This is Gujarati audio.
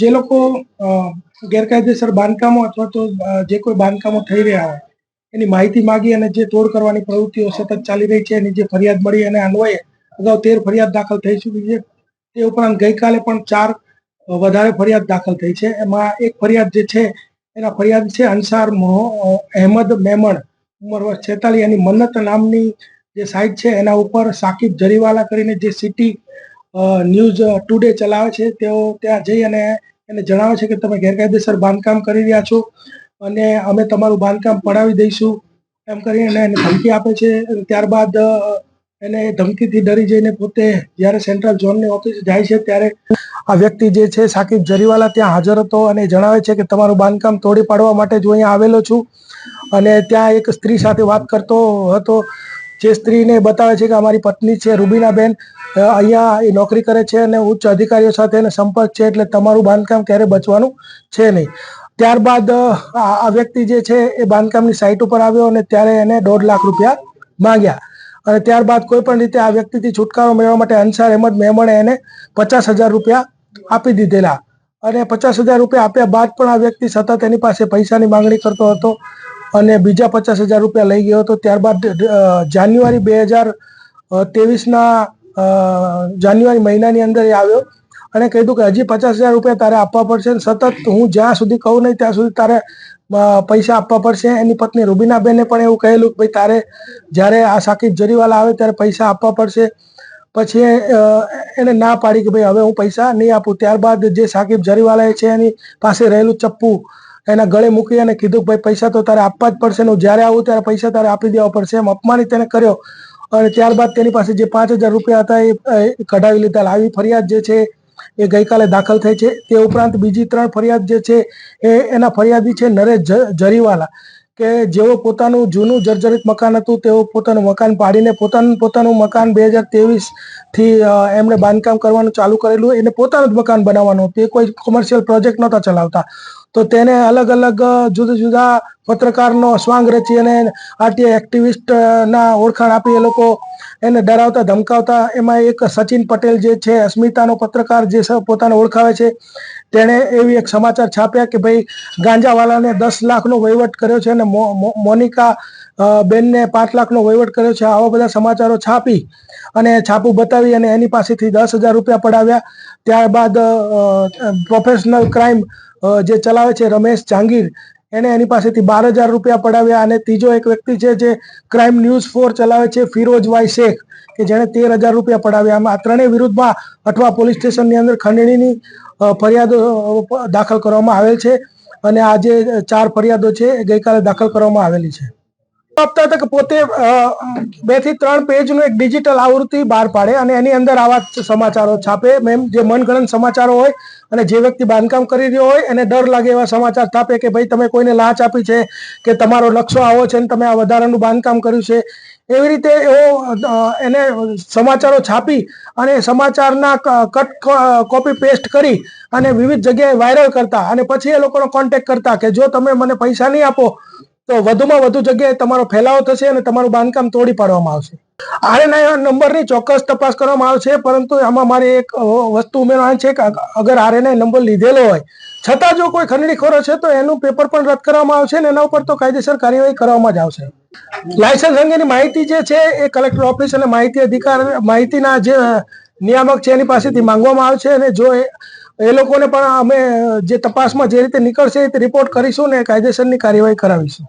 જે લોકો ગેરકાયદેસર બાંધકામો અથવા તો જે કોઈ બાંધકામો થઈ રહ્યા હોય, એની માહિતી માગી અને જે તોડ કરવાની પ્રવૃત્તિઓ સતત ચાલી રહી છે, એની જે ફરિયાદ મળી અને અન્વયે અગાઉ તેર ફરિયાદ દાખલ થઈ ચૂકી છે. તે ઉપરાંત ગઈકાલે પણ ચાર વધારે ફરિયાદ દાખલ થઈ છે. એમાં એક ફરિયાદ જે છે, એના ફરિયાદ છે અંસાર મોહ અહેમદ મેમણ, ઉંમર વર્ષ છેતાલીસ, એની મન્નત નામની જે સાઇટ છે, એના ઉપર સાકિબ જરીવાલા કરીને જે સિટી ન્યૂઝ ટુડે ચલાવે છે, તેઓ ત્યાં જઈ અને એને જણાવે છે કે તમે ગેરકાયદેસર બાંધકામ કરી રહ્યા છો અને અમે તમારું બાંધકામ પડાવી દઈશું એમ કરીને એને ધમકી આપે છે. ત્યારબાદ એને ધમકીથી ડરી જઈને પોતે જ્યારે સેન્ટ્રલ ઝોનની ઓફિસ જાય છે ત્યારે આ વ્યક્તિ જે છે સાકિબ જરીવાલા ત્યાં હાજર હતો અને જણાવે છે કે તમારું બાંધકામ તોડી પાડવા માટે જ હું અહીંયા આવેલો છું. અને ત્યાં એક સ્ત્રી સાથે વાત કરતો હતો. જે સ્ત્રીને બતાવે છે કે અમારી પત્ની છે, રૂબીનાબેન અહીંયા એ નોકરી કરે છે અને ઉચ્ચ અધિકારીઓ સાથે એને સંપર્ક છે એટલે તમારું બાંધકામ ક્યારે બચવાનું છે નહીં. ત્યારબાદ આ વ્યક્તિ જે છે એ બાંધકામની સાઇટ ઉપર આવ્યો અને ત્યારે એને દોઢ લાખ રૂપિયા માંગ્યા. અને ત્યારબાદ કોઈ પણ રીતે આ વ્યક્તિથી છુટકારો મેળવવા માટે અંસાર અહેમદ મેમણે એને પચાસ હજાર રૂપિયા આપી દીધેલા. અને પચાસ હજાર રૂપિયા આપ્યા બાદ પણ આ વ્યક્તિ સતત એની પાસે પૈસાની માંગણી કરતો હતો. અને બીજા પચાસ હજાર રૂપિયા લઈ ગયો હતો. ત્યારબાદ જાન્યુઆરી બે હજાર ત્રેવીસના જાન્યુઆરી મહિનાની અંદર એ આવ્યો અને કીધું કે હજી પચાસ હજાર રૂપિયા તારે આપવા પડશે સતત હું જ્યાં સુધી કહું નહીં ત્યાં સુધી તારે પૈસા આપવા પડશે. એની પત્ની રૂબીનાબેને પણ એવું કહેલું કે ભાઈ, તારે જ્યારે આ સાકિબ જરીવાલા આવે ત્યારે પૈસા આપવા પડશે. પછી એને ના પાડી કે ભાઈ, હવે હું પૈસા નહીં આપું. ત્યારબાદ જે સાકિબ જરીવાલા છે એની પાસે રહેલું ચપ્પુ એના ગળે મૂકી અને કીધું ભાઈ, પૈસા તો તારે આપવા જ પડશે હું જ્યારે આવું ત્યારે પૈસા તારે આપી દેવા પડશે. એમ અપમાનિત એને કર્યો. અને ત્યારબાદ તેની પાસે જે પાંચ હજાર રૂપિયા હતા એ કઢાવી લીધા. આવી ફરિયાદ જે છે એ ગઈકાલે દાખલ થઈ છે. તે ઉપરાંત બીજી ત્રણ ફરિયાદ જે છે એ એના ફરિયાદી છે નરેશ જરીવાલા. કે જેઓ પોતાનું જૂનું જર્જરિત મકાન હતું, તેઓ પોતાનું મકાન પાડીને પોતાનું પોતાનું મકાન બે હજાર ત્રેવીસથી એમણે બાંધકામ કરવાનું ચાલુ કરેલું એને પોતાનું જ મકાન બનાવવાનું તે કોઈ કોમર્શિયલ પ્રોજેક્ટ નહોતા ચલાવતા. તો તેને અલગ અલગ જુદા જુદા પત્રકારનો સ્વાંગ રચી અને આરટીઆઈ એક્ટિવિસ્ટ ના ઓળખાણ આપી એ લોકો એને ડરાવતા, ધમકાવતા, એમાં એક સચિન પટેલ જે છે, અસ્મિતાનો પત્રકાર જે પોતાને ઓળખાવે છે. તેણે એવી એક સમાચાર છાપ્યા કે ભાઈ, ગાંજાવાલાને દસ લાખનો વહીવટ કર્યો છે અને મોનિકા બેનને પાંચ લાખનો વહીવટ કર્યો છે. આવા બધા સમાચારો છાપી અને છાપું બતાવી અને એની પાસેથી દસ હજાર રૂપિયા પડાવ્યા. ત્યારબાદ પ્રોફેશનલ ક્રાઇમ જે ચલાવે છે રમેશ જાંગીર એને એની પાસેથી બાર હજાર રૂપિયા પડાવ્યા અને ત્રીજો એક વ્યક્તિ છે જે ક્રાઇમ ન્યૂઝ ફોર ચલાવે છે, ફિરોજ વાય શેખ, કે જેણે તેર હજાર રૂપિયા પડાવ્યા. આ ત્રણેય વિરુદ્ધમાં અઠવા પોલીસ સ્ટેશનની અંદર ખંડણીની ફરિયાદો દાખલ કરવામાં આવેલ છે. અને આ જે ચાર ફરિયાદો છે એ ગઈકાલે દાખલ કરવામાં આવેલી છે. આપતા હતા કે પોતે બેથી ત્રણ પેજનું એક ડિજિટલ આવૃત્તિ બહાર પાડે અને એની અંદર આવા સમાચારો છાપે. મેમ, જે મનગણન સમાચારો હોય અને જે વ્યક્તિ બાંધકામ કરી રહ્યો હોય, એને ડર લાગે એવા સમાચાર છાપે કે ભાઈ તમે કોઈને લાંચ આપી છે કે તમારો નકશો આવો છે ને તમે આ વધારાનું બાંધકામ કર્યું છે. એવી રીતે એવો એને સમાચારો છાપી અને સમાચારના કટ કોપી પેસ્ટ કરી અને વિવિધ જગ્યાએ વાયરલ કરતા અને પછી એ લોકોનો કોન્ટેક્ટ કરતા કે જો તમે મને પૈસા નહીં આપો તો વધુમાં વધુ જગ્યાએ તમારો ફેલાવો થશે અને તમારું બાંધકામ તોડી પાડવામાં આવશે. આરએનઆઈ નંબરની ચોક્કસ તપાસ કરવામાં આવશે, પરંતુ આમાં મારે એક વસ્તુ ઉમેરવાની છે કે અગર આરએનઆઈ નંબર લીધેલો હોય, છતાં જો કોઈ ખંડણીખોરો છે તો એનું પેપર પણ રદ કરવામાં આવશે અને એના ઉપર તો કાયદેસર કાર્યવાહી કરવામાં જ આવશે. લાયસન્સ અંગેની માહિતી જે છે એ કલેક્ટર ઓફિસ અને માહિતી અધિકાર, માહિતીના જે નિયામક છે એની પાસેથી માંગવામાં આવશે અને જો એ લોકોને પણ અમે જે તપાસમાં જે રીતે નીકળશે એ રીતે રિપોર્ટ કરીશું ને કાયદેસરની કાર્યવાહી કરાવીશું.